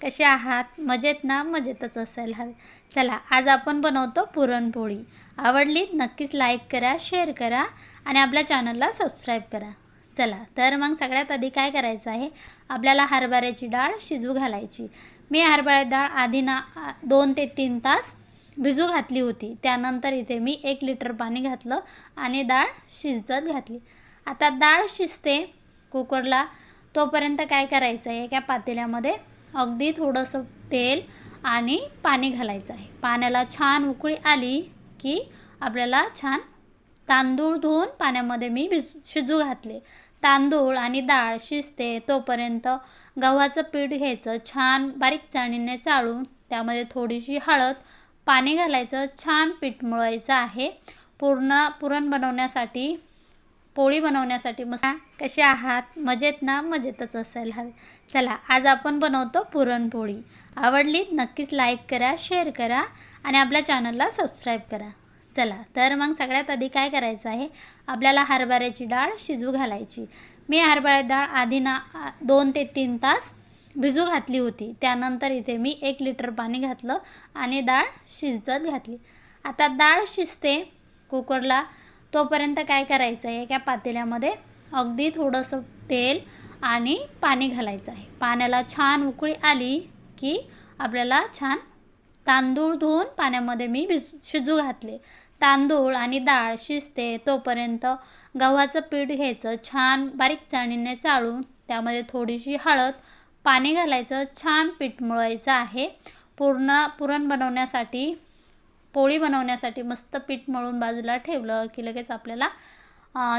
कसे आहात? मजेत ना? मजेतच असायला हवे. चला आज आपण बनवतो पुरणपोळी. आवडली नक्कीच लाईक करा शेअर करा आणि आपल्या चॅनलला सबस्क्राईब करा. चला तर मग सगळ्यात आधी काय करायचं आहे? आपल्याला हरभऱ्याची डाळ शिजू घालायची. मी हरभरा डाळ आधी ना दोन ते तीन तास भिजू घातली होती. त्यानंतर इथे मी एक लिटर पाणी घातलं आणि डाळ शिजत घातली. आता डाळ शिजते कुकरला. तोपर्यंत काय करायचं आहे? एका पातेल्यामध्ये अगदी थोडंसं तेल आणि पाणी घालायचं आहे. पाण्याला छान उकळी आली की आपल्याला छान तांदूळ धुवून पाण्यामध्ये मी भिज शिजू घातले. तांदूळ आणि डाळ शिजते तोपर्यंत गव्हाचं पीठ घ्यायचं छान बारीक चाळणीने चाळून त्यामध्ये थोडीशी हळद पाणी घालायचं छान पीठ मळायचं आहे. पूर्ण पुरण बनवण्यासाठी पोळी बनवण्यासाठी मस्त. कसे आहात? मजेत ना? मजेतच असायला हवे. चला आज आपण बनवतो पुरणपोळी. आवडली नक्कीच लाईक करा शेअर करा आणि आपल्या चॅनलला सबस्क्राईब करा. चला तर मग सगळ्यात आधी काय करायचं आहे? आपल्याला हरभऱ्याची डाळ शिजू घालायची. मी हरभऱ्या डाळ आधी ना दोन ते तीन तास भिजू घातली होती. त्यानंतर इथे मी एक लिटर पाणी घातलं आणि डाळ शिजत घातली. आता डाळ शिजते कुकरला. तोपर्यंत काय करायचं आहे? एका पातेल्यामध्ये अगदी थोडंसं तेल आणि पाणी घालायचं आहे. पाण्याला छान उकळी आली की आपल्याला छान तांदूळ धुवून पाण्यामध्ये मी भिज शिजू घातले. तांदूळ आणि डाळ शिजते तोपर्यंत गव्हाचं पीठ घ्यायचं छान बारीक चाळणीने चाळून त्यामध्ये थोडीशी हळद पाणी घालायचं छान पीठ मळायचं आहे. पूर्ण पुरण बनवण्यासाठी पोळी बनवण्यासाठी मस्त पीठ मळून बाजूला ठेवलं की लगेच आपल्याला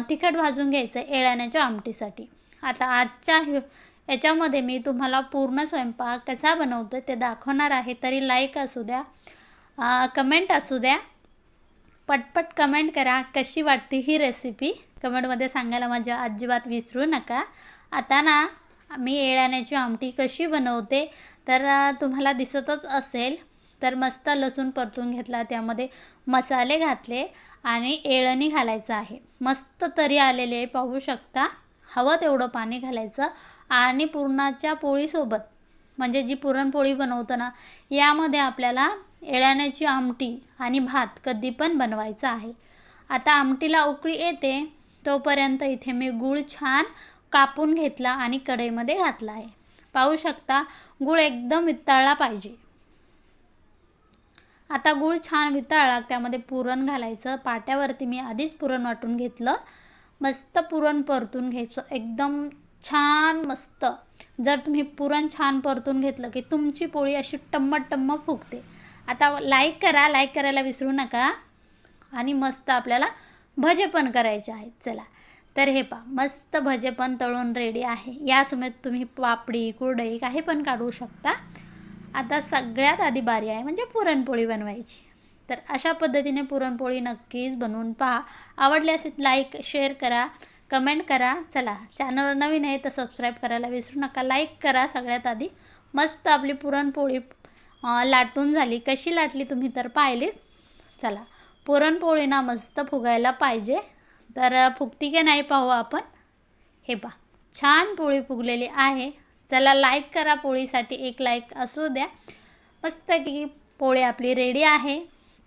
तिखट भाजून घ्यायचं एळ्याण्याच्या आमटीसाठी. आता आजच्या याच्यामध्ये मी तुम्हाला पूर्ण स्वयंपाक कसा बनवतो ते दाखवणार आहे. तरी लाईक असू द्या कमेंट असू द्या. पटपट कमेंट करा कशी वाटते ही रेसिपी कमेंटमध्ये सांगायला माझ्या अजिबात विसरू नका. आता ना मी येळाण्याची आमटी कशी बनवते तर तुम्हाला दिसतच असेल. तर मस्त लसूण परतून घेतला त्यामध्ये मसाले घातले आणि एळणी घालायचं आहे. मस्त तरी आलेले पाहू शकता. हवं तेवढं पाणी घालायचं आणि पुरणाच्या पोळीसोबत म्हणजे जी पुरणपोळी बनवतो ना यामध्ये आपल्याला एळ्याण्याची आमटी आणि भात कधी पण बनवायचा आहे. आता आमटीला उकळी येते तोपर्यंत इथे मी गूळ छान कापून घेतला आणि कढईमध्ये घातला आहे. पाहू शकता गूळ एकदम वितळला पाहिजे. आता गूळ छान वितळला त्यामध्ये पुरण घालायचं. पाट्यावरती मी आधीच पुरण वाटून घेतलं. मस्त पुरण परतून घ्यायचं. एकदम छान मस्त. जर तुम्ही पुरण छान परतून घेतलं की तुमची पोळी अशी टम्मट टम्म फुगते. आता लाईक करा लाईक करायला विसरू नका. आणि मस्त आपल्याला भजे पण करायचे आहेत. चला. तर हे पा मस्त भजे पण तळून रेडी आहे. यासमेत तुम्ही पापडी कुरडई काही पण काढू शकता. आता सगळ्यात आधी बारी आहे म्हणजे पुरणपोळी बनवायची. तर अशा पद्धतीने पुरणपोळी नक्कीच बनवून पहा. आवडले असेल लाईक शेअर करा कमेंट करा. चला चॅनलवर नवीन आहे तर सबस्क्राईब करायला विसरू नका. लाईक करा सगळ्यात आधी. मस्त आपली पुरणपोळी लाटून झाली. कशी लाटली तुम्ही तर पाहिलीच. चला पुरणपोळी ना मस्त फुगायला पाहिजे. तर फुगती की नाही पाहू आपण. हे पहा छान पोळी फुगलेली आहे. चला लाईक करा पोळीसाठी एक लाईक असू द्या. मस्त की पोळी आपली रेडी आहे.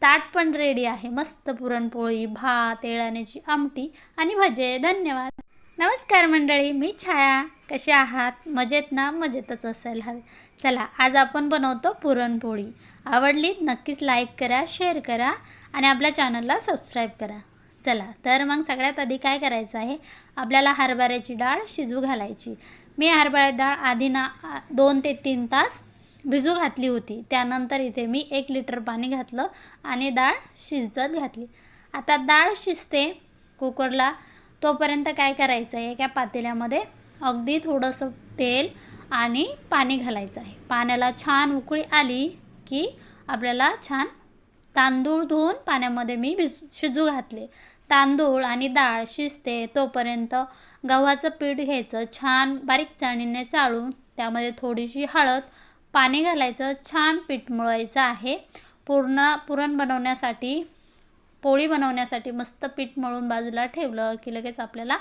ताट पण रेडी आहे. मस्त पुरणपोळी भात एळाण्याची आमटी आणि भजे. धन्यवाद. नमस्कार मंडळी मी छाया. कसे आहात? मजेत ना? मजेतच असायला हवे. चला आज आपण बनवतो पुरणपोळी. आवडली नक्कीच लाईक करा शेअर करा आणि आपल्या चॅनलला सबस्क्राईब करा. चला तर मग सगळ्यात आधी काय करायचं आहे? आपल्याला हरभऱ्याची डाळ शिजू घालायची. मी हरभरा डाळ आधी ना दोन ते तीन तास भिजू घातली होती. त्यानंतर इथे मी एक लिटर पाणी घातलं आणि डाळ शिजत घातली. आता डाळ शिजते कुकरला. तोपर्यंत काय करायचं आहे? एका पातेल्यामध्ये अगदी थोडंसं तेल आणि पाणी घालायचं आहे. पाण्याला छान उकळी आली की आपल्याला छान तांदूळ धुवून पाण्यामध्ये मी भिज शिजू घातले. तांदूळ आणि डाळ शिजते तोपर्यंत गव्हाचं पीठ घ्यायचं छान बारीक चाळणीने चाळून त्यामध्ये थोडीशी हळद पाणी घालायचं छान पीठ मळायचं आहे. पूर्ण पुरण बनवण्यासाठी पोळी बनवण्यासाठी मस्त पीठ मळून बाजूला ठेवलं की लगेच आपल्याला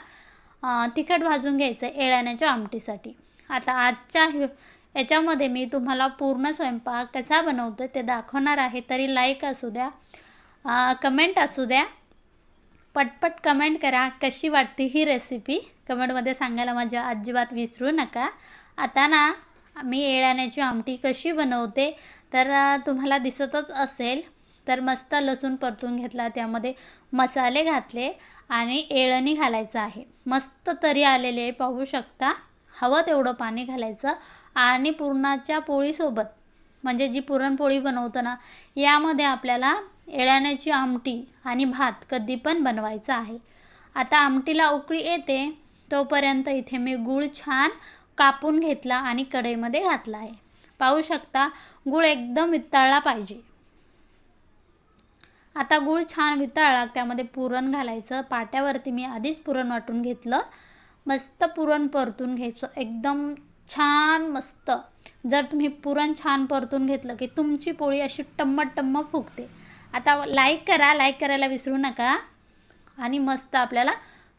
तिखट भाजून घ्यायचं एळ्याण्याच्या आमटीसाठी. आता आजच्या याच्यामध्ये मी तुम्हाला पूर्ण स्वयंपाक कसा बनवतो ते दाखवणार आहे. तरी लाईक असू द्या कमेंट असू द्या. पटपट कमेंट करा. कशी वाटते ही रेसिपी कमेंटमध्ये सांगायला माझ्या अजिबात विसरू नका. आता ना मी येळाण्याची आमटी कशी बनवते तर तुम्हाला दिसतच असेल. तर मस्त लसूण परतून घेतला त्यामध्ये मसाले घातले आणि येळणी घालायचं आहे. मस्त तरी आलेले पाहू शकता. हवं तेवढं पाणी घालायचं आणि पुरणाच्या पोळीसोबत म्हणजे जी पुरणपोळी बनवतो ना यामध्ये आपल्याला येळ्याण्याची आमटी आणि भात कधी पण बनवायचा आहे. आता आमटीला उकळी येते तोपर्यंत इथे मी गूळ छान कापून घेतला आणि कढईमध्ये घातला आहे. पाहू शकता गूळ एकदम वितळला पाहिजे. आता गूळ छान वितळला त्यामध्ये पुरण घालायचं. पाट्यावरती मी आधीच पुरण वाटून घेतलं. मस्त पुरण परतून घ्यायचं. एकदम छान मस्त. जर तुम्ही पुरण छान परतून घेतलं की तुमची पोळी अशी टम्म टम्म फुगते. आता लाईक करा लाईक करायला विसरू नका. आणि मस्त आपल्याला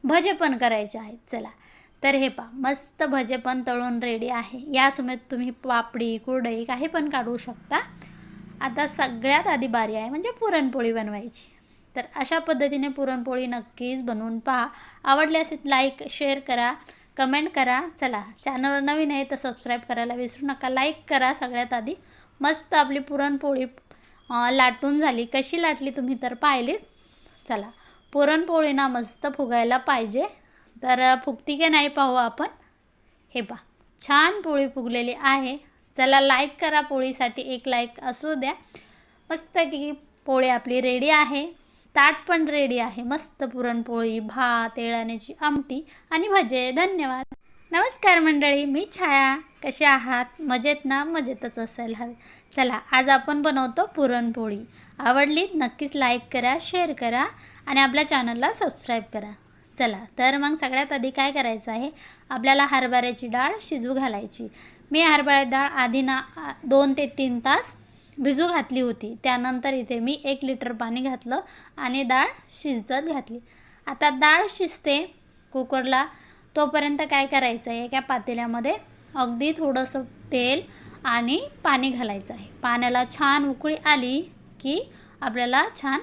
भजे पण करायचे आहेत. चला. तर हे पा मस्त भजे पण तळून रेडी आहे. यासमेत तुम्ही पापडी कुरडई काही पण काढू शकता. आता सगळ्यात आधी बारी आहे म्हणजे पुरणपोळी बनवायची. तर अशा पद्धतीने पुरणपोळी नक्कीच बनवून पहा. आवडली लाईक शेअर करा कमेंट करा. चला चॅनलवर नवीन आहे तर सबस्क्राईब करायला विसरू नका. लाईक करा सगळ्यात आधी. मस्त आपली पुरणपोळी लाटून झाली. कशी लाटली तुम्ही तर पाहिलीच. चला पुरणपोळी ना मस्त फुगायला पाहिजे. तर फुगती की नाही पाहू आपण. हे पा छान पोळी फुगलेली आहे. चला लाईक करा पोळीसाठी. एक लाईक असू द्या. मस्त की पोळी आपली रेडी आहे. ताट पण रेडी आहे. मस्त पुरणपोळी भात येळाण्याची आमटी आणि भजे. धन्यवाद. नमस्कार मंडळी मी छाया. कसे आहात? मजेत ना? मजेतच असायला हवे. चला आज आपण बनवतो पुरणपोळी. आवडली नक्कीच लाईक करा शेअर करा आणि आपल्या चॅनलला सबस्क्राईब करा. चला तर मग सगळ्यात आधी काय करायचं आहे? आपल्याला हरभऱ्याची डाळ शिजू घालायची. मी हरभऱ्याची डाळ आधी ना दोन ते तीन तास भिजू घातली होती. त्यानंतर इथे मी एक लिटर पाणी घातलं आणि डाळ शिजत घातली. आता डाळ शिजते कुकरला. तोपर्यंत काय करायचं आहे? एका पातेल्यामध्ये अगदी थोडंसं तेल आणि पाणी घालायचं आहे. पाण्याला छान उकळी आली की आपल्याला छान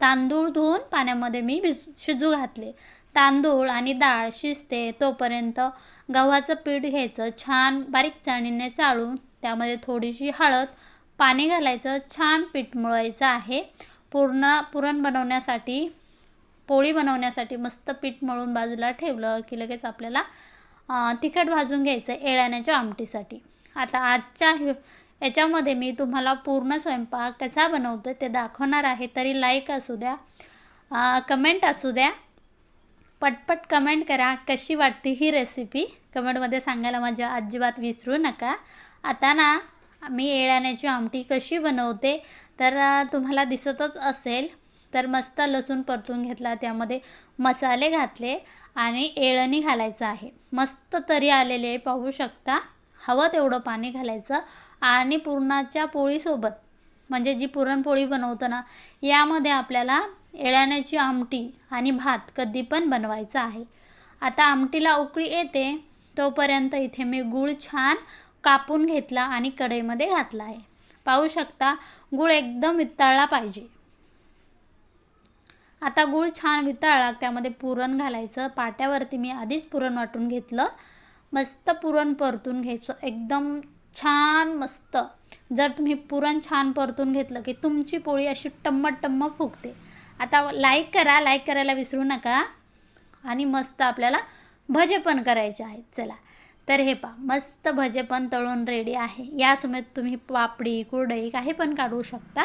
तांदूळ धुवून पाण्यामध्ये मी भिज शिजू घातले. तांदूळ आणि डाळ शिजते तोपर्यंत गव्हाचं पीठ घ्यायचं छान बारीक चाळणीने चाळून त्यामध्ये थोडीशी हळद पाणी घालायचं छान पीठ मळायचं आहे. पूर्ण पुरण बनवण्यासाठी पोळी बनवण्यासाठी मस्त पीठ मळून बाजूला ठेवलं की लगेच आपल्याला तिखट भाजून घ्यायचं एळ्याण्याच्या आमटीसाठी. आता आजच्या याच्यामध्ये मी तुम्हाला पूर्ण स्वयंपाक कसा बनवतो ते दाखवणार आहे. तरी लाईक असू द्या कमेंट असू द्या. पटपट कमेंट करा कशी वाटते ही रेसिपी कमेंटमध्ये सांगायला माझ्या अजिबात विसरू नका. आता ना मी येळाण्याची आमटी कशी बनवते तर तुम्हाला दिसतच असेल. तर मस्त लसूण परतून घेतला त्यामध्ये मसाले घातले आणि येळणी घालायचं आहे. मस्त तरी आलेले पाहू शकता. हवं तेवढं पाणी घालायचं आणि पुरणाच्या पोळीसोबत म्हणजे जी पुरणपोळी बनवतो ना यामध्ये आपल्याला येळ्याण्याची आमटी आणि भात कधी पण बनवायचा आहे. आता आमटीला उकळी येते तोपर्यंत इथे मी गूळ छान कापून घेतला आणि कढईमध्ये घातला आहे. पाहू शकता गूळ एकदम वितळला पाहिजे. आता गूळ छान वितळला त्यामध्ये पुरण घालायचं. पाट्यावरती मी आधीच पुरण वाटून घेतलं. मस्त पुरण परतून घ्यायचं. एकदम छान मस्त. जर तुम्ही पुरण छान परतून घेतलं की तुमची पोळी अशी टम्मट टम्म फुगते. आता लाईक करा लाईक करायला विसरू नका. आणि मस्त आपल्याला भजे पण करायचे आहेत. चला. तर हे पा मस्त भजे पण तळून रेडी आहे. यासमेत तुम्ही पापडी कुरडई काही पण काढू शकता.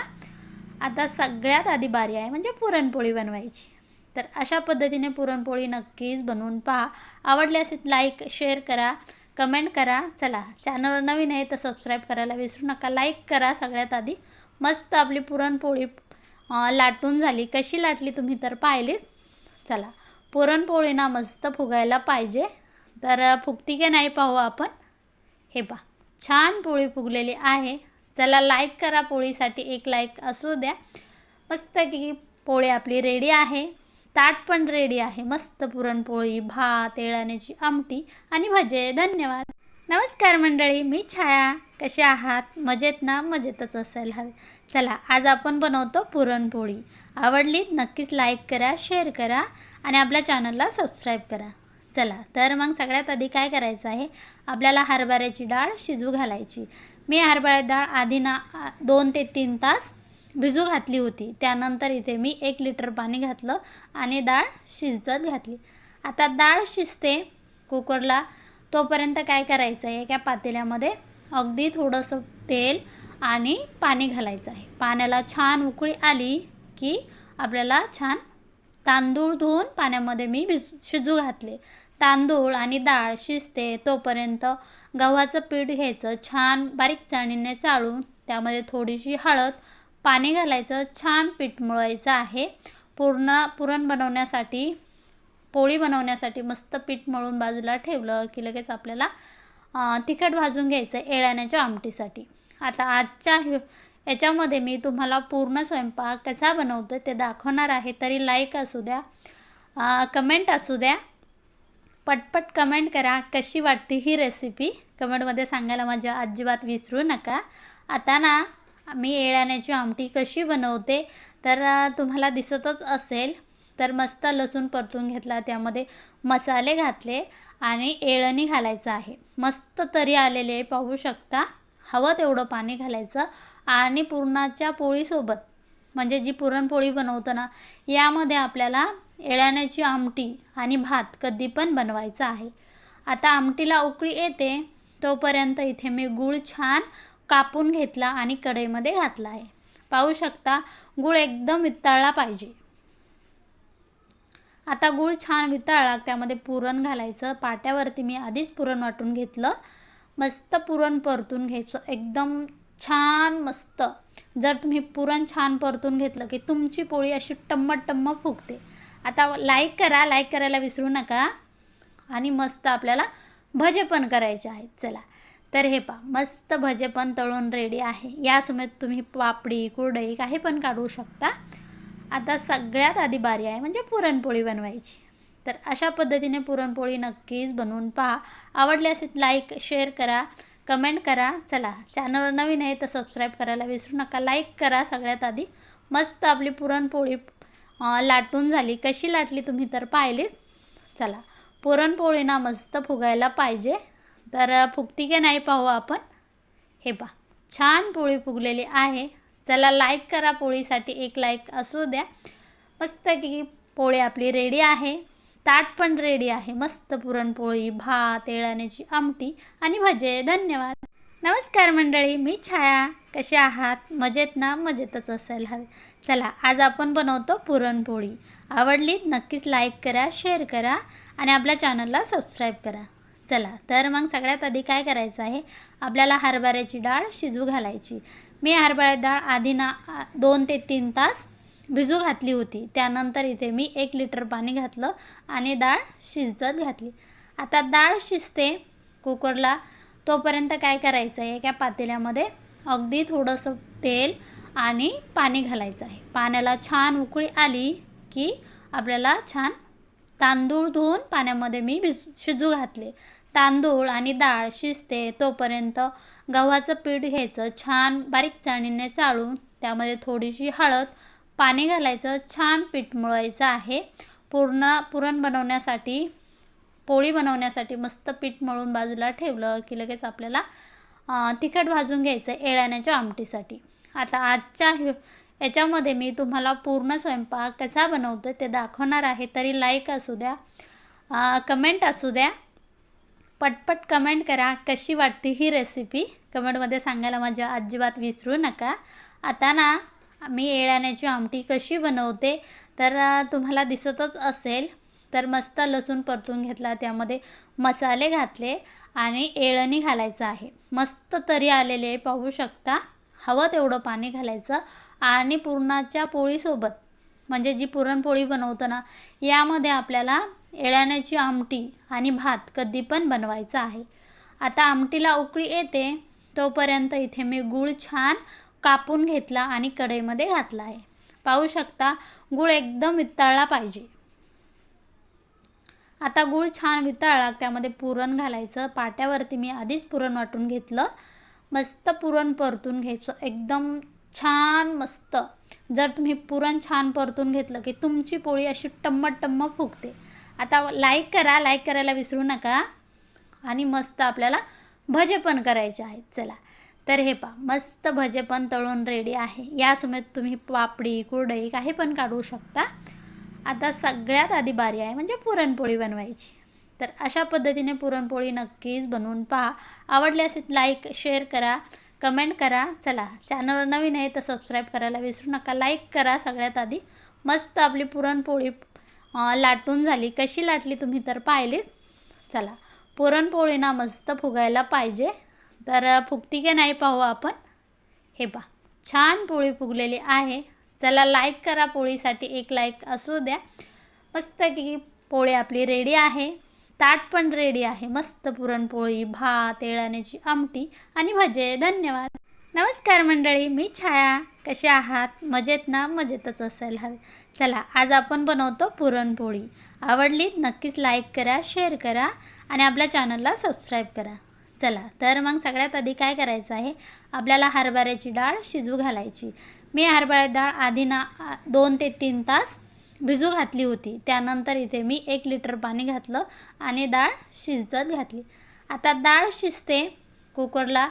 आता सगळ्यात आधी बारी आहे म्हणजे पुरणपोळी बनवायची. तर अशा पद्धतीने पुरणपोळी नक्कीच बनवून पहा. आवडल्यास लाईक शेअर करा कमेंट करा. चला चॅनलवर नवीन आहे तर सबस्क्राईब करायला विसरू नका. लाईक करा सगळ्यात आधी. मस्त आपली पुरणपोळी लाटून झाली. कशी लाटली तुम्ही तर पाहिलीच. चला पुरणपोळी ना मस्त फुगायला पाहिजे. तर फुगती की नाही पाहू आपण. हे पहा छान पोळी फुगलेली आहे. चला लाईक करा. पोळीसाठी एक लाईक असू द्या. मस्त की पोळी आपली रेडी आहे. ताट पण रेडी आहे. मस्त पुरणपोळी भात येळाण्याची आमटी आणि भजे. धन्यवाद. नमस्कार मंडळी मी छाया. कसे आहात? मजेत ना? मजेतच असायला हवे. चला आज आपण बनवतो पुरणपोळी. आवडली नक्कीच लाईक करा शेअर करा आणि आपल्या चॅनलला सबस्क्राईब करा. चला तर मग सगळ्यात आधी काय करायचं आहे? आपल्याला हरभऱ्याची डाळ शिजू घालायची. मी हरभऱ्याची डाळ आधी ना दोन ते तीन तास भिजू घातली होती. त्यानंतर इथे मी एक लिटर पाणी घातलं आणि डाळ शिजत घातली. आता डाळ शिजते कुकरला. तोपर्यंत काय करायचं आहे? एका पातेल्यामध्ये अगदी थोडंसं तेल आणि पाणी घालायचं आहे. पाण्याला छान उकळी आली की आपल्याला छान तांदूळ धुवून पाण्यामध्ये मी भिज शिजू घातले. तांदूळ आणि डाळ शिजते तोपर्यंत गव्हाचं पीठ घ्यायचं. छान बारीक चाळणीने चाळून त्यामध्ये थोडीशी हळद पाणी घालायचं छान पीठ मळायचं आहे. पूर्ण पुरण बनवण्यासाठी पोळी बनवण्यासाठी मस्त पीठ मळून बाजूला ठेवलं की लगेच आपल्याला तिखट भाजून घ्यायचं एळ्याण्याच्या आमटीसाठी. आता आजच्या याच्यामध्ये मी तुम्हाला पूर्ण स्वयंपाक कसा बनवतो ते दाखवणार आहे. तरी लाईक असू द्या कमेंट असू द्या. पटपट कमेंट करा कशी वाटते ही रेसिपी कमेंटमध्ये सांगायला माझ्या अजिबात विसरू नका. आता ना मी एळ्याण्याची आमटी कशी बनवते तर तुम्हाला दिसतच असेल. तर मस्त लसूण परतून घेतला त्यामध्ये मसाले घातले आणि एळणी घालायचं आहे. मस्त तरी आलेले पाहू शकता. हवं तेवढं पाणी घालायचं आणि पुरणाच्या पोळीसोबत म्हणजे जी पुरणपोळी बनवतो ना यामध्ये आपल्याला एळण्याची आमटी आणि भात कधी पण बनवायचा आहे. आता आमटीला उकळी येते तोपर्यंत इथे मी गूळ छान कापून घेतला आणि कढईमध्ये घातला आहे. पाहू शकता गूळ एकदम वितळला पाहिजे. आता गूळ छान वितळला त्यामध्ये पुरण घालायचं. पाट्यावरती मी आधीच पुरण वाटून घेतलं. मस्त पुरण परतून घ्यायचं. एकदम छान मस्त. जर तुम्ही पुरण छान परतून घेतलं की तुमची पोळी अशी टम्मट टम्म फुगते. आता लाईक करा लाईक करायला विसरू नका. आणि मस्त आपल्याला भजे पण करायचे आहेत. चला. तर हे पा मस्त भजे पण तळून रेडी आहे. या तुम्ही पापडी कुरडई काही पण काढू शकता. आता सगळ्यात आधी बारी आहे म्हणजे पुरणपोळी बनवायची. तर अशा पद्धतीने पुरणपोळी नक्कीच बनवून पहा. आवडली असेल लाईक शेअर करा कमेंट करा. चला चॅनलवर नवीन आहे तर सबस्क्राईब करायला विसरू नका. लाईक करा सगळ्यात आधी. मस्त आपली पुरणपोळी लाटून झाली. कशी लाटली तुम्ही तर पाहिलीच. चला पुरणपोळी ना मस्त फुगायला पाहिजे. तर फुगती की नाही पाहू आपण? हे पहा. छान पोळी फुगलेली आहे. चला लाईक करा पोळीसाठी. एक लाईक असू द्या. मस्त की पोळी आपली रेडी आहे. ताट पण रेडी आहे. मस्त पुरणपोळी भात एळाण्याची आमटी आणि भजे. धन्यवाद. नमस्कार मंडळी. मी छाया. कसे आहात? मजेत ना? मजेतच असायला हवे. चला आज आपण बनवतो पुरणपोळी. आवडली नक्कीच लाईक करा शेअर करा आणि आपल्या चॅनलला सबस्क्राईब करा. चला तर मग सगळ्यात आधी काय करायचं आहे? आपल्याला हरभऱ्याची डाळ शिजू घालायची. मी हरभऱ्या डाळ आधी ना दोन ते तीन तास भिजू घातली होती. त्यानंतर इथे मी एक लिटर पाणी घातलं आणि डाळ शिजत घातली. आता डाळ शिजते कुकरला तोपर्यंत काय करायचं आहे? एका पातेल्यामध्ये अगदी थोडंसं तेल आणि पाणी घालायचं आहे. पाण्याला छान उकळी आली की आपल्याला छान तांदूळ धुवून पाण्यामध्ये मी भिज शिजू घातले. तांदूळ आणि डाळ शिजते तोपर्यंत गव्हाचं पीठ घ्यायचं छान बारीक चाळणीने चाळून त्यामध्ये थोडीशी हळद पाणी घालायचं छान पीठ मळायचं आहे. पूर्ण पुरण बनवण्यासाठी पोळी बनवण्यासाठी मस्त पीठ मळून बाजूला ठेवलं की लगेच आपल्याला तिखट भाजून घ्यायचं एळ्याण्याच्या आमटीसाठी. आता आजच्या याच्यामध्ये मी तुम्हाला पूर्ण स्वयंपाक कसा बनवतो ते दाखवणार आहे. तरी लाईक असू द्या कमेंट असू द्या. पटपट कमेंट करा कशी वाटते ही रेसिपी कमेंटमध्ये सांगायला माझ्या अजिबात विसरू नका. आता ना मी येळाण्याची आमटी कशी बनवते तर तुम्हाला दिसतच असेल तर मस्त लसूण परतून घेतला त्यामध्ये मसाले घातले आणि एळणी घालायचं आहे. मस्त तरी आलेले पाहू शकता. हवं तेवढं पाणी घालायचं आणि पुरणाच्या पोळीसोबत म्हणजे जी पुरणपोळी बनवतो ना यामध्ये आपल्याला एळ्याण्याची आमटी आणि भात कधी पण बनवायचा आहे. आता आमटीला उकळी येते तोपर्यंत इथे मी गूळ छान कापून घेतला आणि कढईमध्ये घातला आहे. पाहू शकता गूळ एकदम वितळला पाहिजे. आता गूळ छान वितळला त्यामध्ये पुरण घालायचं. पाट्यावरती मी आधीच पुरण वाटून घेतलं. मस्त पुरण परतून घ्यायचं. एकदम छान मस्त. जर तुम्ही पुरण छान परतून घेतलं की तुमची पोळी अशी टम्म टम्म फुगते. आता लाईक करा लाईक करायला विसरू नका. आणि मस्त आपल्याला भजे पण करायचे आहेत. चला. तर हे पा मस्त भजे पण तळून रेडी आहे. यासमेत तुम्ही पापडी कुरडई काही पण काढू शकता. आता सगळ्यात आधी बारी आहे म्हणजे पुरणपोळी बनवायची. तर अशा पद्धतीने पुरणपोळी नक्कीच बनवून पहा. आवडले असेल लाईक शेअर करा कमेंट करा. चला चॅनलवर नवीन आहे तर सबस्क्राईब करायला विसरू नका. लाईक करा सगळ्यात आधी. मस्त आपली पुरणपोळी लाटून झाली. कशी लाटली तुम्ही तर पाहिलीच? चला पुरणपोळी ना मस्त फुगायला पाहिजे. तर फुगती की नाही पाहू आपण? हे पा छान पोळी फुगलेली आहे. चला लाईक करा पोळीसाठी. एक लाईक असू द्या. मस्त की पोळी आपली रेडी आहे. ताट पण रेडी आहे. मस्त पुरणपोळी भात येळाण्याची आमटी आणि भजे. धन्यवाद. नमस्कार मंडळी मी छाया. कसे आहात? मजेत ना? मजेतच असायला हवे. चला आज आपण बनवतो पुरणपोळी. आवडली नक्कीच लाईक करा शेअर करा आणि आपल्या चॅनलला सबस्क्राईब करा. चला तर मग सगळ्यात आधी काय करायचं आहे? आपल्याला हरभऱ्याची डाळ शिजू घालायची. मी हरभऱ्याची डाळ आधी ना दोन ते तीन तास भिजू घातली होती. त्यानंतर इथे मी एक लिटर पाणी घातलं आणि डाळ शिजत घातली. आता डाळ शिजते कुकरला.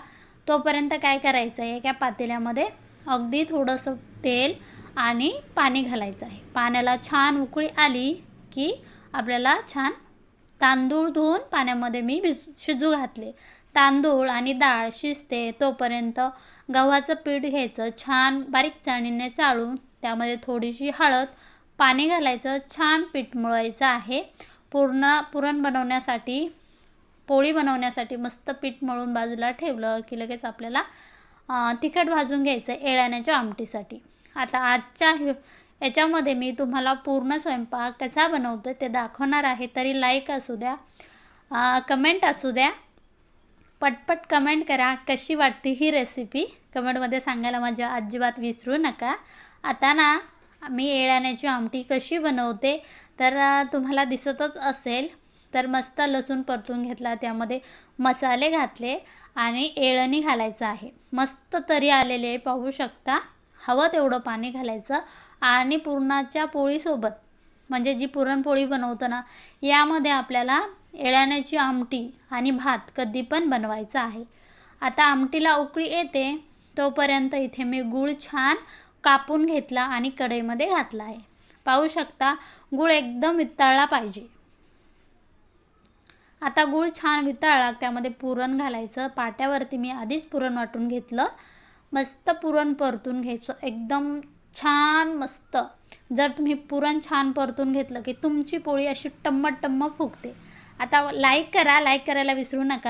तोपर्यंत काय करायचं आहे? एका पातेल्यामध्ये अगदी थोडंसं तेल आणि पाणी घालायचं आहे. पाण्याला छान उकळी आली की आपल्याला छान तांदूळ धुवून पाण्यामध्ये मी भिज शिजू घातले. तांदूळ आणि डाळ शिजते तोपर्यंत गव्हाचं पीठ घ्यायचं छान बारीक चाळणीने चाळून त्यामध्ये थोडीशी हळद पाणी घालायचं छान पीठ मळायचं आहे. पूर्ण पुरण बनवण्यासाठी पोळी बनवण्यासाठी मस्त पीठ मळून बाजूला ठेवलं की लगेच आपल्याला तिखट भाजून घ्यायचं एळ्याण्याच्या आमटीसाठी. आता आजच्या याच्यामध्ये मी तुम्हाला पूर्ण स्वयंपाक कसा बनवतो ते दाखवणार आहे. तरी लाईक असू द्या कमेंट असू द्या. पटपट कमेंट करा कशी वाटते ही रेसिपी कमेंटमध्ये सांगायला माझ्या अजिबात विसरू नका. आता ना मी येळाण्याची आमटी कशी बनवते तर तुम्हाला दिसतच असेल. तर मस्त लसूण परतून घेतला त्यामध्ये मसाले घातले आणि येळणी घालायचं आहे. मस्त तरी आलेले पाहू शकता. हवं तेवढं पाणी घालायचं आणि पुरणाच्या पोळीसोबत म्हणजे जी पुरणपोळी बनवतो ना यामध्ये आपल्याला येळ्याण्याची आमटी आणि भात कधी पण बनवायचा आहे. आता आमटीला उकळी येते तोपर्यंत इथे मी गूळ छान कापून घेतला आणि कढईमध्ये घातला आहे. पाहू शकता गूळ एकदम वितळला पाहिजे. आता गूळ छान वितळला त्यामध्ये पुरण घालायचं. पाट्यावरती मी आधीच पुरण वाटून घेतलं. मस्त पुरण परतून घ्यायचं. एकदम छान मस्त. जर तुम्ही पुरण छान परतून घेतलं की तुमची पोळी अशी टम्म टम्म फुगते. आता लाईक करा लाईक करायला विसरू नका.